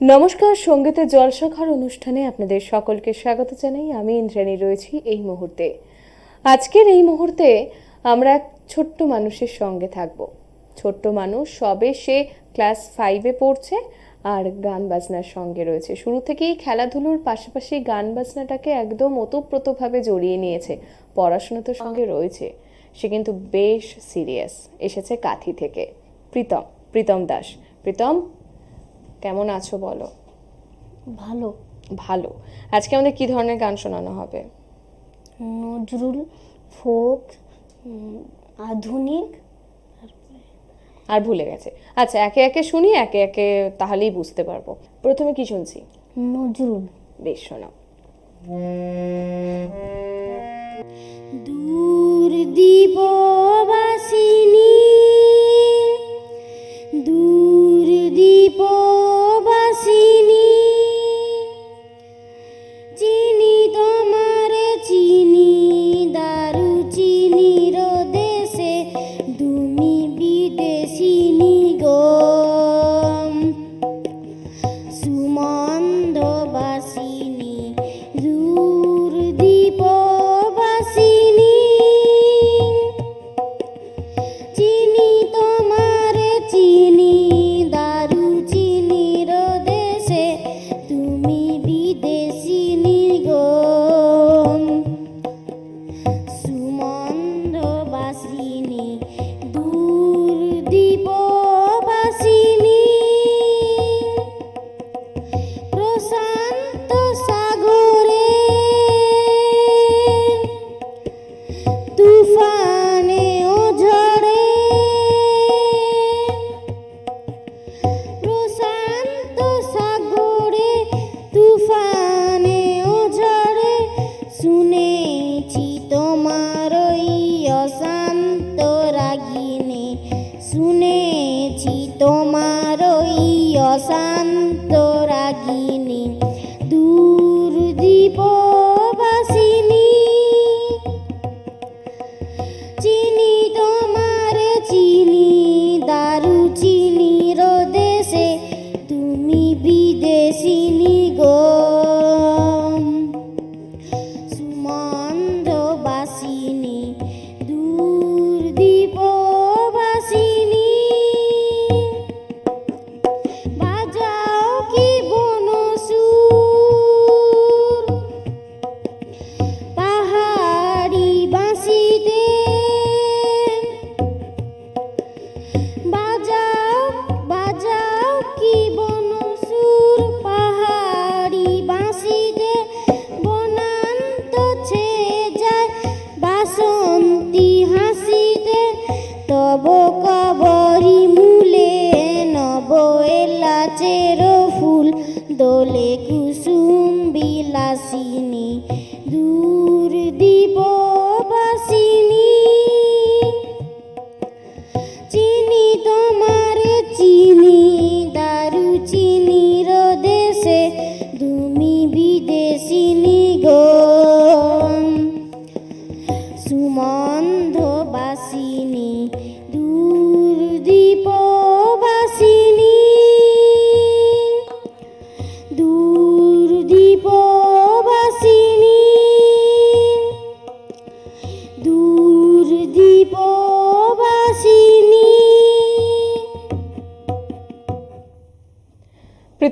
নমস্কার, সঙ্গীতের জলসাখার অনুষ্ঠানে আপনাদের সকলকে স্বাগত জানাই। আমি ইন্দ্রাণী রয়েছি এই মুহূর্তে। আজকের এই মুহূর্তে আমরা এক ছোট্ট মানুষের সঙ্গে থাকব। ছোট্ট মানুষ, সবে সে ক্লাস ফাইভে পড়ছে আর গান বাজনার সঙ্গে রয়েছে। শুরু থেকেই খেলাধুলোর পাশাপাশি গান বাজনাটাকে একদম ওতপ্রোতভাবে জড়িয়ে নিয়েছে। পড়াশোনা তো সঙ্গে রয়েছে। সে কিন্তু বেশ সিরিয়াস এসেছে কাথি থেকে। প্রীতম প্রীতম দাস। প্রীতম কেমন আছো বলো? ভালো। ভালো। আজকে আমাদের কি ধরনের গান শোনানো হবে? নজরুল ফোক আধুনিক। আর ভুলে গেছে। আচ্ছা একে একে শুনি একে একে তাহলেই বুঝতে পারব। প্রথমে কি শুনছি? নজরুল। বেশ শোনাও। দূর দীপবাসিনী দূর দীপবাসিনী দূর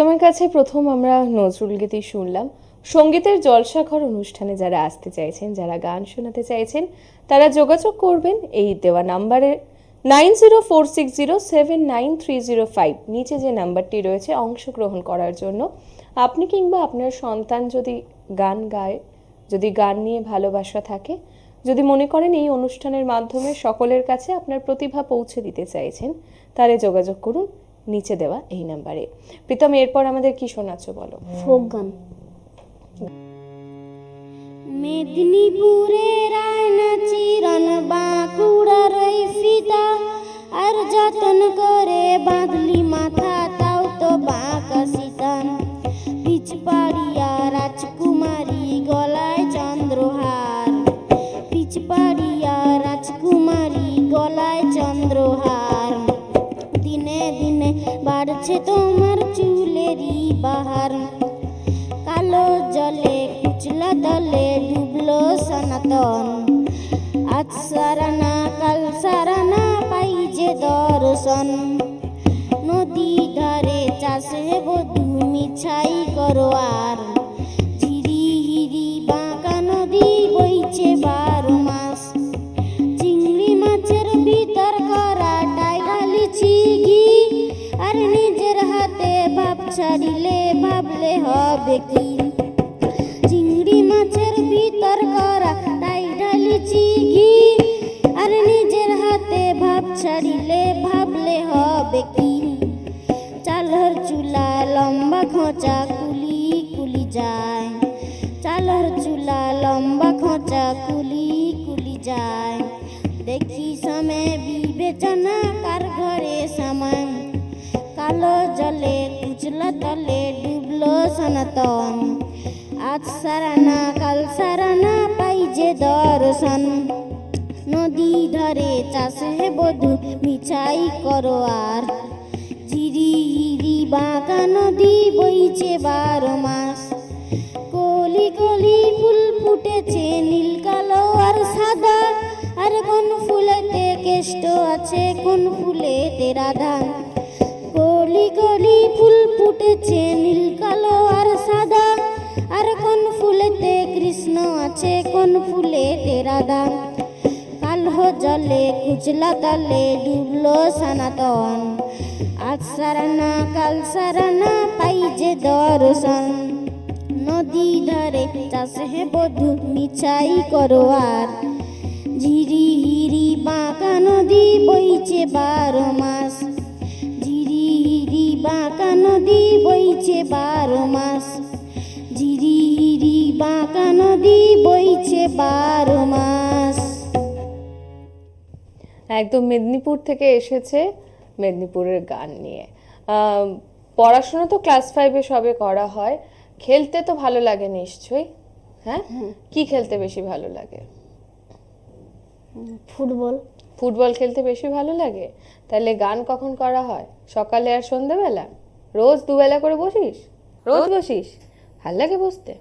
প্রীতমের কাছে প্রথম আমরা নজরুল গীতি শুনলাম। সঙ্গীতের জলসাঘর অনুষ্ঠানে যারা আসতে চাইছেন, যারা গান শোনাতে চাইছেন, তারা যোগাযোগ করবেন এই দেওয়া নাম্বারে। Nine zero four six zero seven nine three zero five নিচে যে নাম্বারটি রয়েছে, অংশগ্রহণ করার জন্য। আপনি কিংবা আপনার সন্তান যদি গান গায়, যদি গান নিয়ে ভালোবাসা থাকে, যদি মনে করেন এই অনুষ্ঠানের মাধ্যমে সকলের কাছে আপনার প্রতিভা পৌঁছে দিতে চাইছেন, তাহলে যোগাযোগ করুন। নিচে দেওয়া এই নাম্বারে। প্রীতম, এরপর আমাদের কি শোনাচ্ছ বলো? ফোক গান মেদিনীপুরের আয়না চিরন বাঁকুড়ার ফিতা আর যতন করে বাঁধলি মাথা, তাও তো বাঁকা সীতান। পিচপাড়িয়া রাজকুমারী গলায় চন্দ্রহার। পিচপাড়িয়া রাজকুমারী গলায় চন্দ্রহার। আছে তোমার চুলেরই বাহার। কালো জলে কুচলা দলে ডুবলো সনাতন। আজ সারানা, কাল সারানা পাই যে দর্শন। নদী ধারে চাষে বধু মিছাই করো আর। ছাড়িলে ভাবলে হবে কি? চিংড়ি মাছের ভিতর করা টাই ঢালিছি ঘি আর নিজের হাতে ভাব ছাড়িলে ভাবলে হবে কি? চালর চুলা লম্বা খোঁচা কুলি কুলি যায়। চালর চুলা লম্বা খোঁচা কুলি কুলি যায়। দেখি সময় বিবেচনা কার ঘরে সামান। কালো জলে কুচলা তলে ডুবলো সনাতন আজ সারানা কাল সারানা পাই যে দর্শন নদী ধরে চাষে বধু মিছাই করো আর ঝিরি হিরি বাঁকা নদী বইছে বারো মাস কলি কলি ফুল ফুটেছে নীল কালো আর সাদা আর কোন ফুলেতে কেষ্ট আছে কোন ফুলেতে রাধা কলি কলি ফুল ফুটেছে, নীল, কালো আর সাদা। আর কোন ফুলেতে কৃষ্ণ আছে, কোন ফুলেতে রাধা। কালো জলে কুচলা তলে ডুবলো সনাতন। আজ সারানা, কাল সারানা, পাই যে দর্শন। নদী ধারে চাষে বধু, মিছাই করো আর। ঝিরি হিরি বাঁকা নদী বইছে বারো মাস। বাঁকা নদী বইছে বারো মাস। ঝিরিহিরি বাঁকা নদী বইছে বারো মাস। একদম মেদিনীপুর থেকে এসেছে মেদিনীপুরের গান নিয়ে। আহ, পড়াশোনা তো ক্লাস ফাইভে সবে করা হয়। খেলতে তো ভালো লাগে নিশ্চয়ই হ্যাঁ? কি খেলতে বেশি ভালো লাগে? ফুটবল। ফুটবল খেলতে বেশি ভালো লাগে? তাহলে গান কখন করা হয়? সকালে আর সন্ধ্যেবেলা? রোজ দুবেলা করে বসিস? রোজ বসিস? ভালো লাগে বসতে।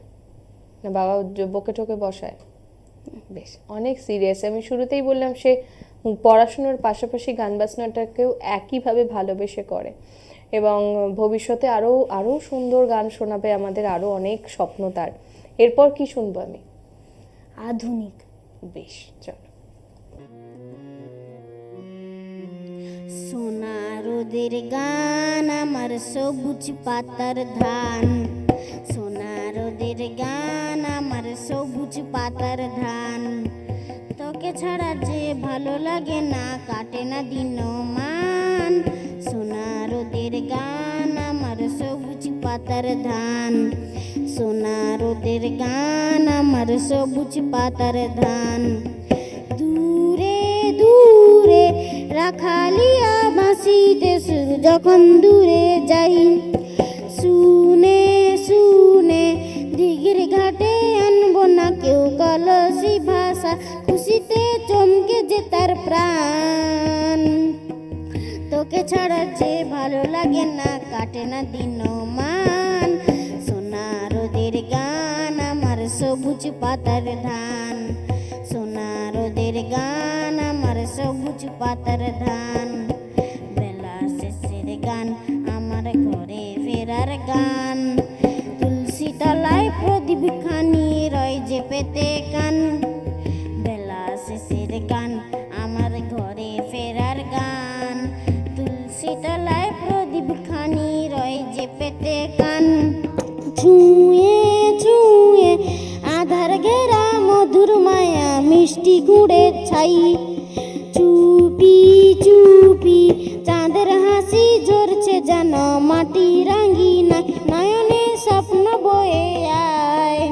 না বাবা বকে টোকে বসায়। বেশ অনেক সিরিয়াস আমি শুরুতেই বললাম সে পড়াশোনার পাশাপাশি গান বাজনাটাকেও একইভাবে ভালোবেসে করে। এবং ভবিষ্যতে আরও আরও সুন্দর গান শোনাবে আমাদের আরও অনেক স্বপ্ন তার। এরপর কি শুনব আমি? আধুনিক। বেশ চলো। সোনা রোদের গান আমার সবুজ পাতার ধান। সোনা রোদের গান আমার সবুজ পাতার ধান। তোকে ছাড়া যে ভালো লাগে না, কাটে না দিন মান সোনা রোদের গান আমার সবুজ পাতার ধান। সোনা রোদের গান আমার সবুজ পাতার ধান। দূরে দূরে রাখালিয়া বাঁশিতে সুর যখন দূরে যাই, শুনে শুনে দিঘির ঘাটে আনব না কেউ কলসি ভাষা, খুশিতে চমকে যে তার প্রাণ। তোকে ছাড়া যে ভালো লাগে না, কাটে না দিন মান সোনা রোদের গান, আমার সবুজ পাতার ধান। সোনা রোদের গান, আমার সবুজ পাতার ধান, বেলা শেষের গান, আমার ঘরে ফেরার গান। তুলসী তলায় প্রদীপ খানি রয় যে পেতে কান, বেলা শেষের গান, আমার ঘরে ফেরার গান। তুলসী তলায় প্রদীপ খানি রয় যে পেতে কান। ছুঁয়ে ছুঁয়ে, আধার ঘেরা মধুর মায়া, মিষ্টি গুড়ে ছাই। যেন মাটি রাঙ্গিনা নয়নে স্বপ্ন বয়ে আয়।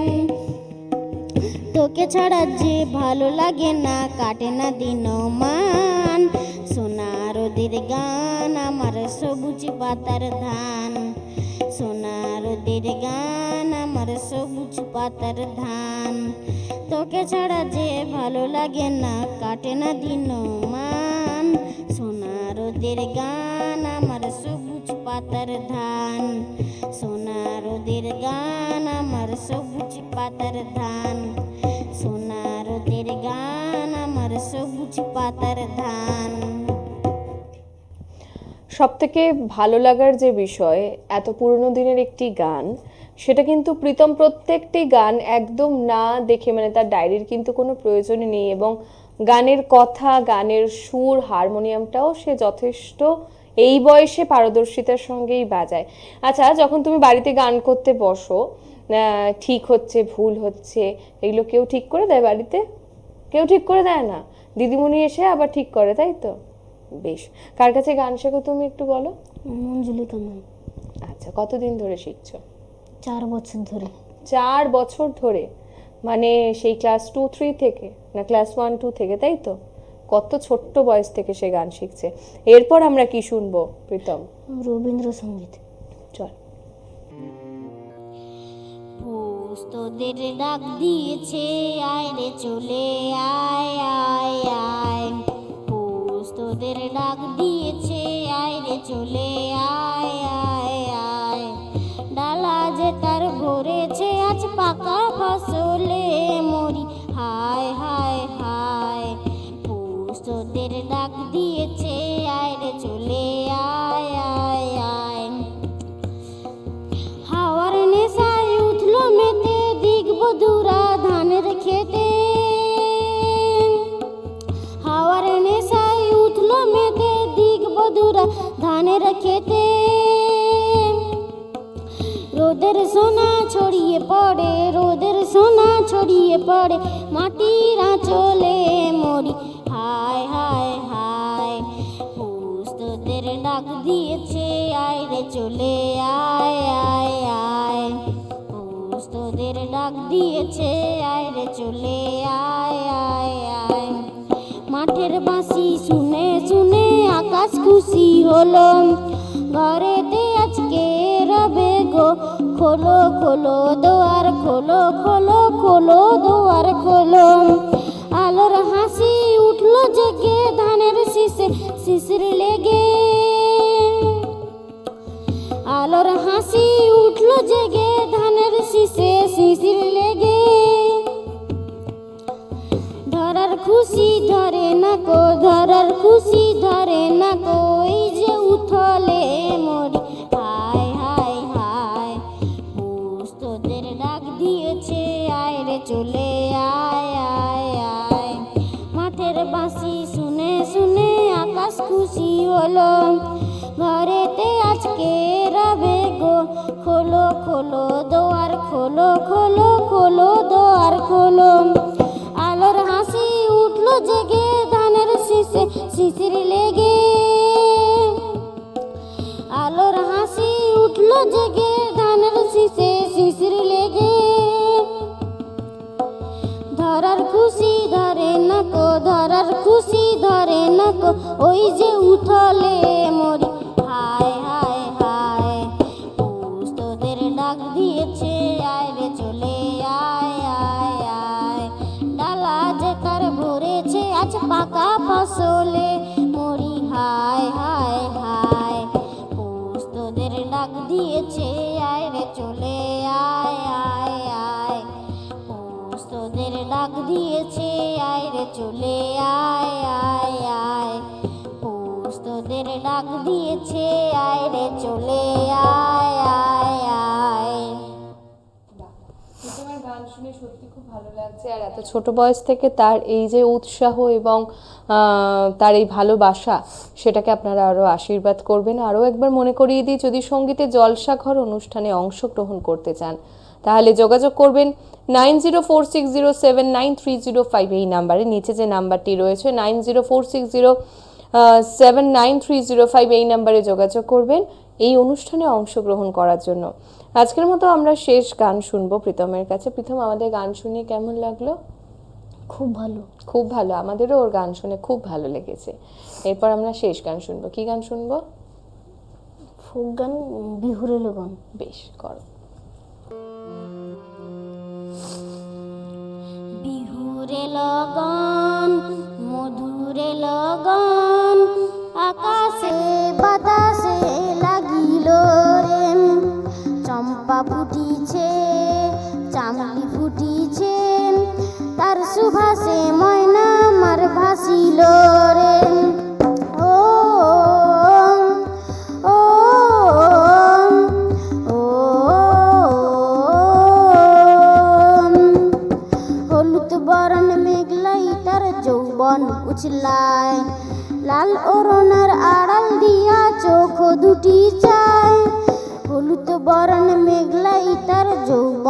তোকে ছাড়া যে ভালো লাগে না, কাটে না দিন মান। সোনা রোদের গান, আমার সবুজ পাতার ধান। সোনা রোদের গান, আমার সবুজ পাতার ধান। তোকে ছাড়া যে ভালো লাগে না, কাটে না দিন মান। সোনা রোদের গান পাতার ধান। সোনা রোদের গান আমার সবুজ পাতার ধান। সোনা রোদের গান আমার সবুজ পাতার ধান। সব থেকে ভালো লাগার যে বিষয়, এত পুরনো দিনের একটি গান, সেটা কিন্তু প্রীতম প্রত্যেকটি গান একদম না দেখে মানে তার ডায়েরির কিন্তু কোনো প্রয়োজনই নেই এবং গানের কথা, গানের সুর, হারমোনিয়ামটাও সে যথেষ্ট এই বয়সে পারদর্শিতার সঙ্গেই বাজায়। আচ্ছা যখন তুমি বাড়িতে গান করতে বসো ঠিক হচ্ছে ভুল হচ্ছে এগুলো কেউ ঠিক করে দেয় বাড়িতে? কেউ ঠিক করে দেয় না? দিদিমণি এসে আবার ঠিক করে তাই তো? বেশ। কার কাছে গান শেখো তুমি একটু বলো? মঞ্জুলিকা ম্যাম। আচ্ছা কতদিন ধরে শিখছো? চার বছর ধরে। চার বছর ধরে? মানে সেই ক্লাস টু থ্রি থেকে না ক্লাস ওয়ান টু থেকে তাই তো? কত ছোট্ট বয়স থেকে সে গান শিখছে। এরপর আমরা কি শুনব প্রীতম? রবীন্দ্রসঙ্গীত। চল। তোদের ডাক দিয়েছে আয় রে চলে আয় আয় আয়। তোদের ডাক দিয়েছে আয় রে চলে ডাক দিয়েছে, আয় রে চলে আয় আয় আয়। হাওয়ার নেশায় উঠল মেতে দিক বধুরা ধানের খেতে হাওয়ার নেশায় উঠল মেতে দিক বধুরা ধানের খেতে রোদের সোনা ছড়িয়ে পড়ে, রোদের সোনা ছড়িয়ে পড়ে, মাটির আঁচলে ডাক দিয়েছে আয় রে চলে আয় আয় আয়। মাঠের বাঁশি শুনে শুনে আকাশ খুশি হলো। ঘরেতে আজকে রবে গো। খোলো খোলো দোয়ার, খোলো খোলো খোলো দোয়ার, খোলো। আলোর হাসি উঠল জেগে ধানের শীষে শিশির লেগে। খোলো খোলো দোয়ার, খোলো খোলো খোলো দোয়ার, খোলো। আলোর হাসি উঠল জেগে, ধানের শীষে, শিশির লেগে। আলোর হাসি উঠল জেগে, ধানের শীষে, শিশির লেগে। ধরার খুশি ধরে না ধরার খুশি ধরে না ওই যে উঠলে মরি ডাক দিয়েছে, আয় রে চলে আয় আয় আয়। পুস্তদের ডাক দিয়েছে, আয় রে চলে আয় আয় আয়। সত্যি খুব ভালো লাগছে, আর এত ছোট বয়স থেকে তার এই যে উৎসাহ এবং তার এই ভালোবাসা, সেটাকে আপনারা আরও আশীর্বাদ করবেন। আরও একবার মনে করিয়ে দিই, যদি সঙ্গীতে জলসাঘর অনুষ্ঠানে অংশগ্রহণ করতে চান, তাহলে যোগাযোগ করবেন nine zero four six zero seven nine three zero five এই নাম্বারে নিচে যে নাম্বারটি রয়েছে nine zero four six zero seven nine three zero five এই নাম্বারে যোগাযোগ করবেন এই অনুষ্ঠানে অংশগ্রহণ করার জন্য। আজকের মতো আমরা শেষ গান শুনব প্রীতমের কাছে। প্রীতম আমাদের গান শুনে কেমন লাগল? খুব ভালো। খুব ভালো। আমাদেরও ওর গান শুনে খুব ভালো লেগেছে। এরপর আমরা শেষ গান শুনব। কি গান শুনব? ফোক গান বিহুরে লগন বেশ করো। মধুরে লগন মধুরে লগন, আকাশে বাতাসে লাগিল রে চম্পা ফুটিছে, চামলি ফুটিছে, তার সুভাষে ময়না মার ভাসিল রে।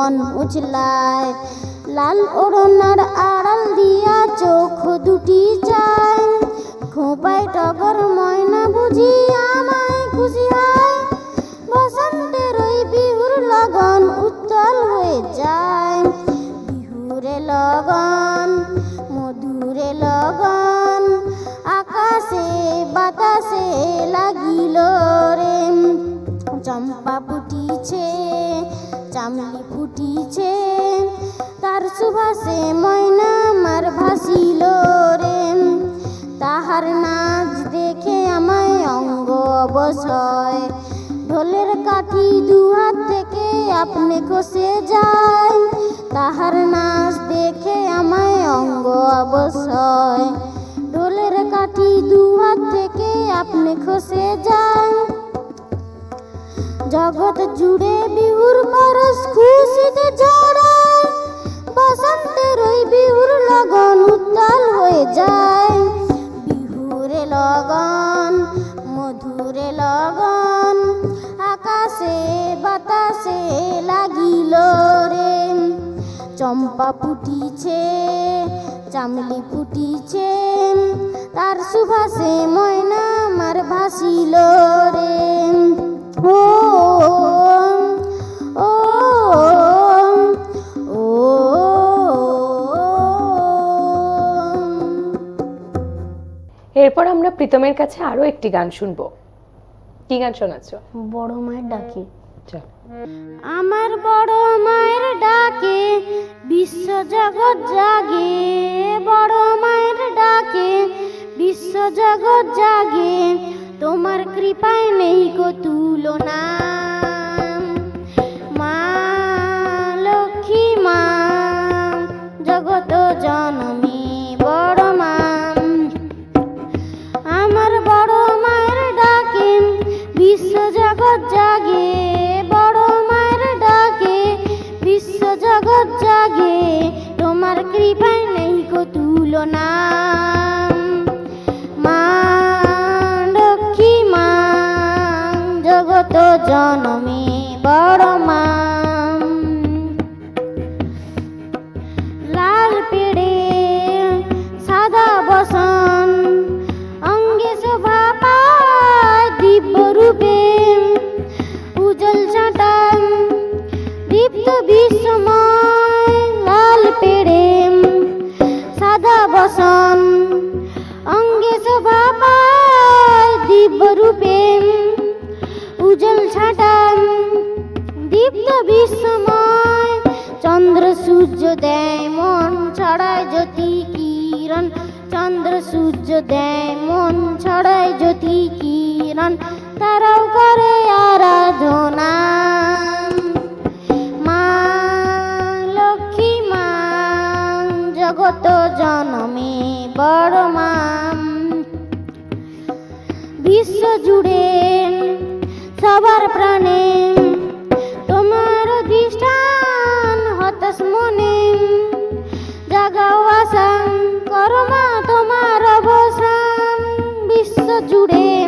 যৌবন উছলায় লাল ওড়নার আড়াল দিয়া চোখ দুটি যায় খোপায় টগর ময়না বুঝি আমায় খুশি হয় বসন্তের ওই বিহুর লগন উত্তল হয়ে যায়। বিহুরে লগন, মধুরে লগন, আকাশে বাতাসে লাগিল রে। চম্পা ফুটিছে চামলি ফুটিছে। তার সুভাষে ময়না মার ভাসিল রে। তাহার নাচ দেখে আমায় অঙ্গ অবসয়। ঢোলের কাঠি দু হাত থেকে আপনি খসে যায়। তাহার নাচ দেখে আমায় অঙ্গ অবসয়। ঢোলের কাঠি দু হাত থেকে আপনি খসে যায়। জগৎ জুড়ে বিহুর পরশ খুশিতে জড়ায়, বসন্তের ওই বিহুর লগন উত্তাল হয়ে যায়। বিহুরে লগন, মধুরে লগন, আকাশে বাতাসে লাগিল রে। চম্পা ফুটিছে, চামলি ফুটিছে, তার সুভাষে ময়না আমার ভাসিল রে। ও এরপর আমরা প্রীতমের কাছে আরও একটি গান শুনব। কি গান শোনাচ্ছ? বড় মায়ের ডাকে। আমার বড় মায়ের ডাকে বিশ্ব জগৎ জাগে। বড় মায়ের ডাকে বিশ্ব জগৎ জাগে। তোমার কৃপায় নেই কো তুলনা। মা লক্ষ্মী মা জগত জননী। বিশ্ব জগৎ জাগে বড় বিশ্বময় চন্দ্র, সূর্য, দেয় মন, ছড়ায় জ্যোতি, কিরণ। চন্দ্র, সূর্য, দেয় মন, ছড়ায় জ্যোতি, কিরণ। তারাও করে আরাধনা। মা, লক্ষ্মী মা, জগত জনমে বড় মা। বিশ্ব জুড়ে সবার প্রাণে জুড়ে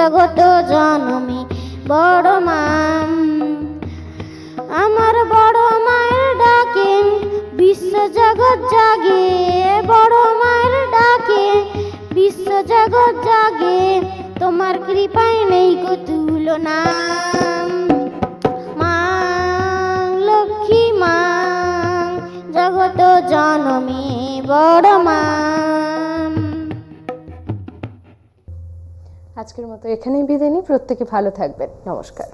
জগত জনমী বড় মা। আমার বড় মায়ের ডাকে বিশ্ব জগৎ জাগে। বড় মায়ের ডাকে বিশ্ব জগৎ জাগে। তোমার কৃপায় নেই কো তুলনা। জগত জনমী বড় মা। আজকের মতো এখানেই বিদায় নিই। প্রত্যেকে ভালো থাকবেন। নমস্কার।